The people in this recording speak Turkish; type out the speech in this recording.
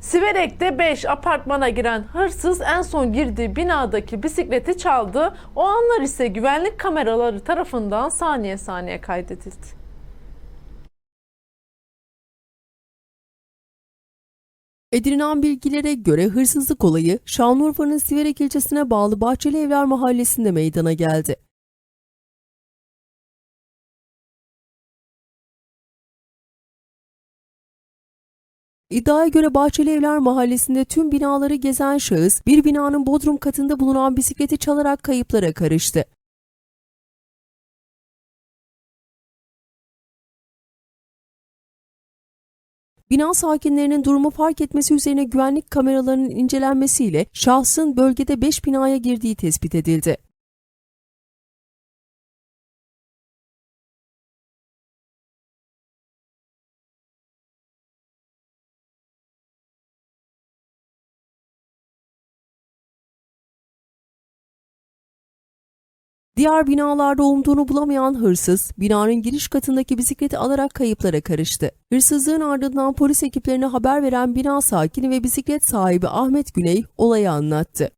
Siverek'te 5 apartmana giren hırsız en son girdiği binadaki bisikleti çaldı. O anlar ise güvenlik kameraları tarafından saniye saniye kaydedildi. Edinilen bilgilere göre hırsızlık olayı Şanlıurfa'nın Siverek ilçesine bağlı Bahçeli Evler mahallesinde meydana geldi. İddiaya göre Bahçeli Evler mahallesinde tüm binaları gezen şahıs bir binanın bodrum katında bulunan bisikleti çalarak kayıplara karıştı. Bina sakinlerinin durumu fark etmesi üzerine güvenlik kameralarının incelenmesiyle şahsın bölgede 5 binaya girdiği tespit edildi. Diğer binalarda umduğunu bulamayan hırsız, binanın giriş katındaki bisikleti alarak kayıplara karıştı. Hırsızlığın ardından polis ekiplerine haber veren bina sakini ve bisiklet sahibi Ahmet Güney olayı anlattı.